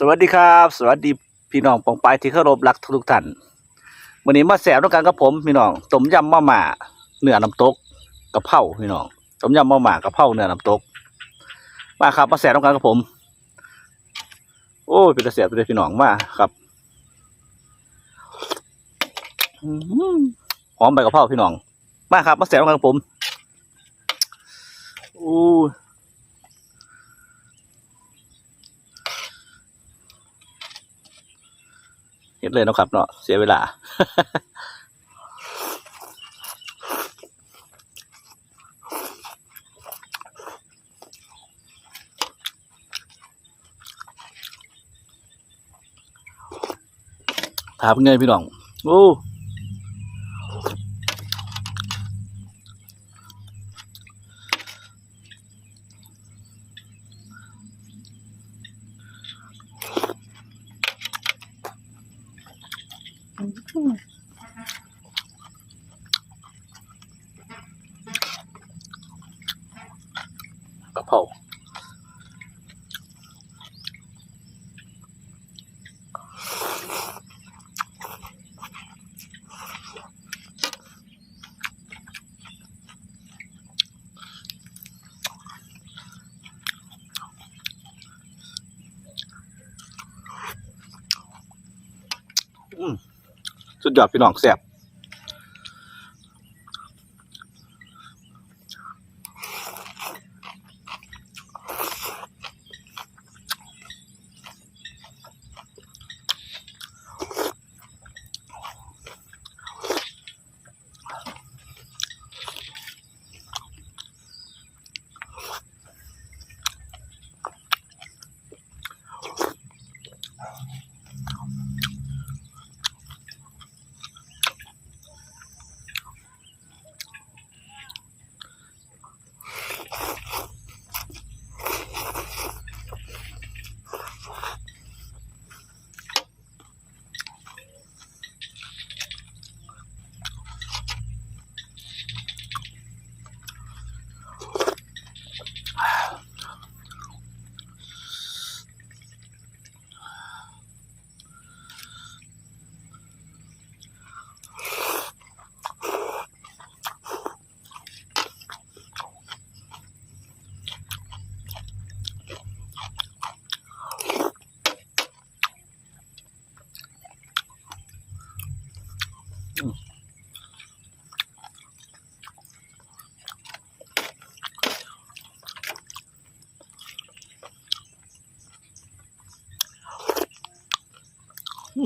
สวัสดีครับ สวัสดีพี่น้องปองปายที่เคารพรักทุกท่านวันนี้มาแสบด้วยกันกับผมพี่น้องต้มยำมะหม่าเนื้อน้ำตกกะเพราพี่น้องต้มยำมะหม่ากะเพราเนื้อน้ำตกมาครับมาแสบด้วยกันกับผม โอ้ยเป็นตาแสบเลยพี่น้องมาครับหอมใบกะเพราพี่น้องมาครับมาแสบด้วยกันกับผมอู้ เห็นเลยนะครับเนาะเสียเวลา ถามเงินพี่น้อง โอ้ ยอดพี่น้องแซ่บ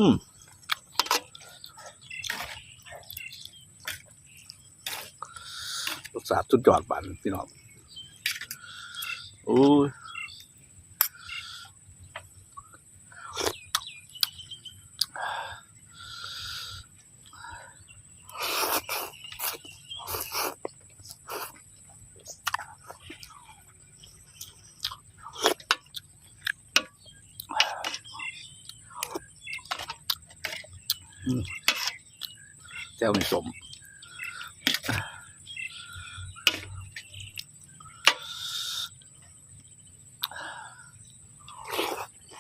อืมรสชาติสุดยอดบันพี่น้องโอ้ย แซวนี่สม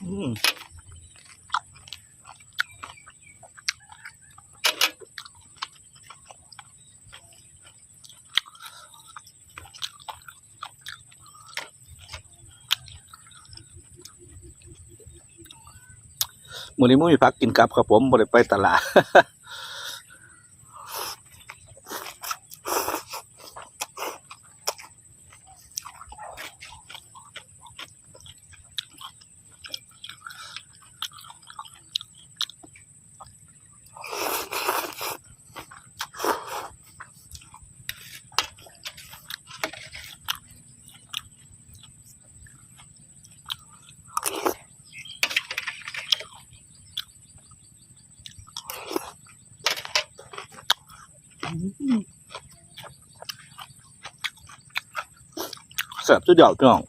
อืมมื้อนี้มื้อมีพักกินกลับครับผมบ่ได้ไปตลาด แซ่บสุดยอดพี่น้อง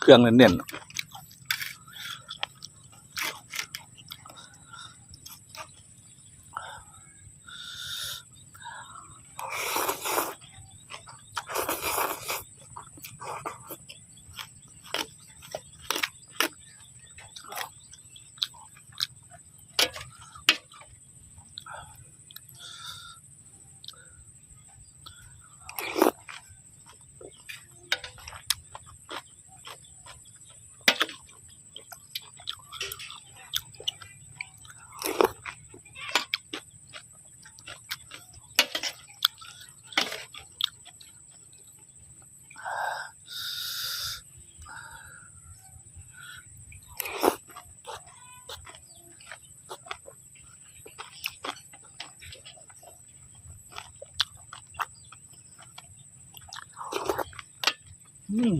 เครื่องเน้น อืม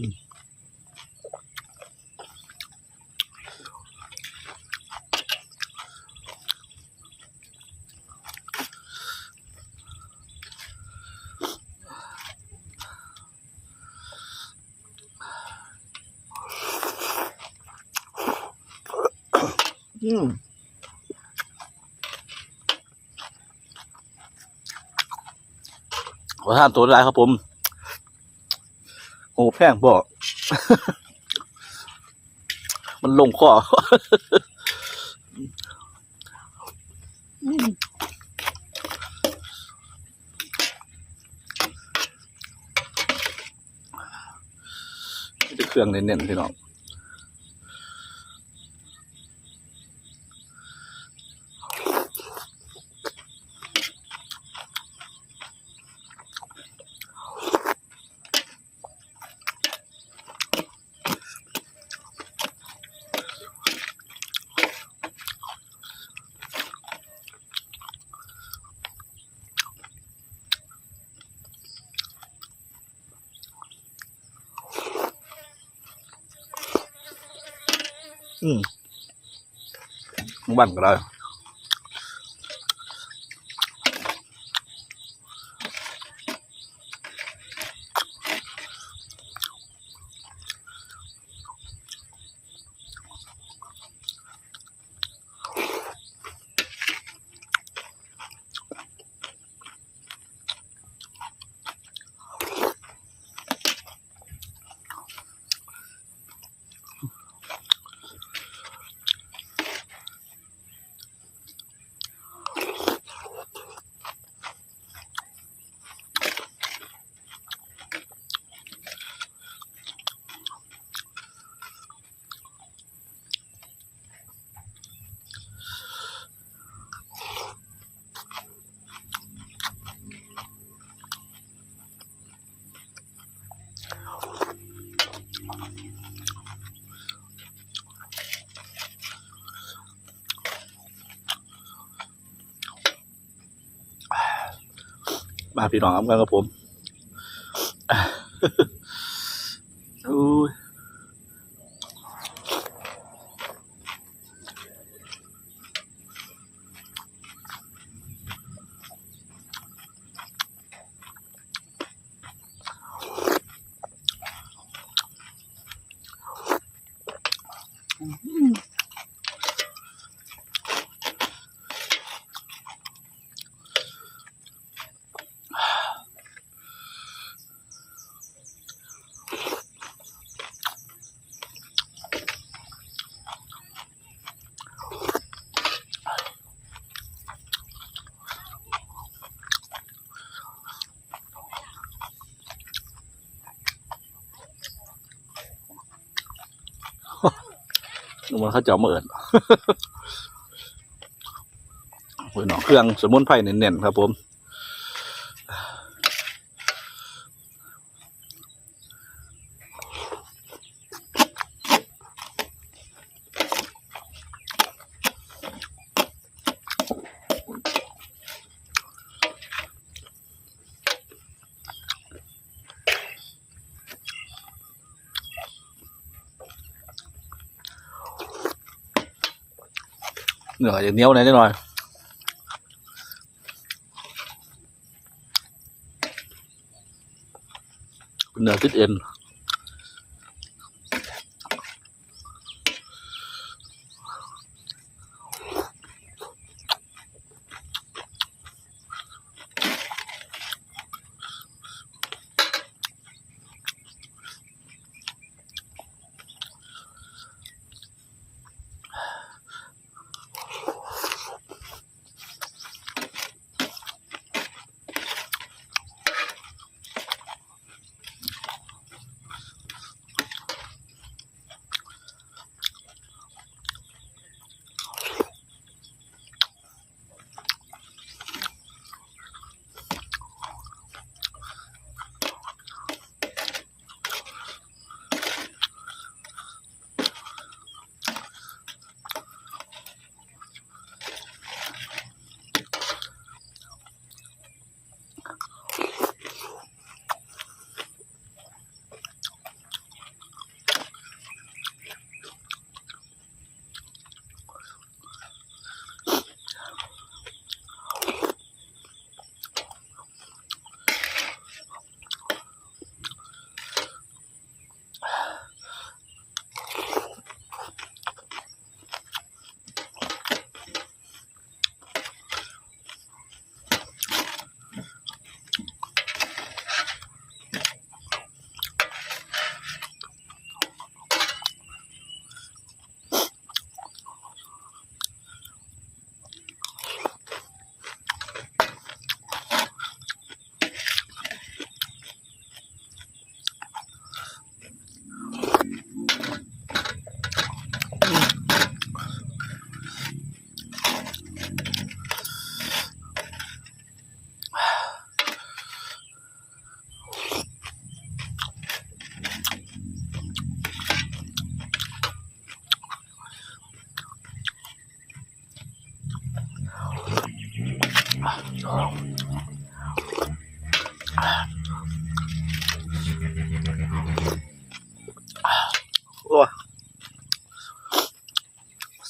อืมขอทานตัวได้ครับผม แพงบอกมันลงคอเครื่องเน้นๆพี่น้อง อืมบ้านก็ได้ มาพี่น้องครับกันกับผม อุ้ยนึก ว่าเขาจะเอามาเอินพี่น้องเครื่องสมุนไพรเน้นๆครับผม เหนือจะเหนี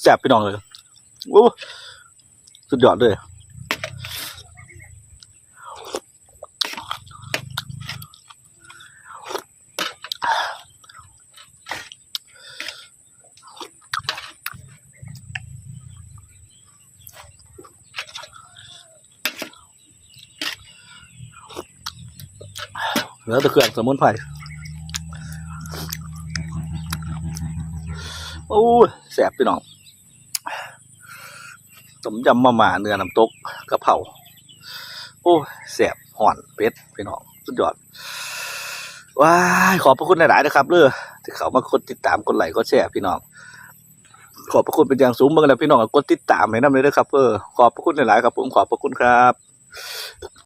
ซ่บพี่น้องเลยโอ้สุดยอดเลยแล้วต่เครื่องสมุนไพรโอ้แสบพี่น้อง ต้มยำมาม่าเนื้อน้ำตกกระเพราโอ้แสบห่อนเป็ดพี่น้องสุดยอดว้าขอบพระคุณหลายๆนะครับเลือที่เขามากดติดตามกดไลค์กดแชร์พี่น้องขอบพระคุณเป็นอย่างสูงมากแล้วพี่น้องก็กดติดตามให้น้ำเลยนะครับเออขอบพระคุณหลายๆครับผมขอบพระคุณครับ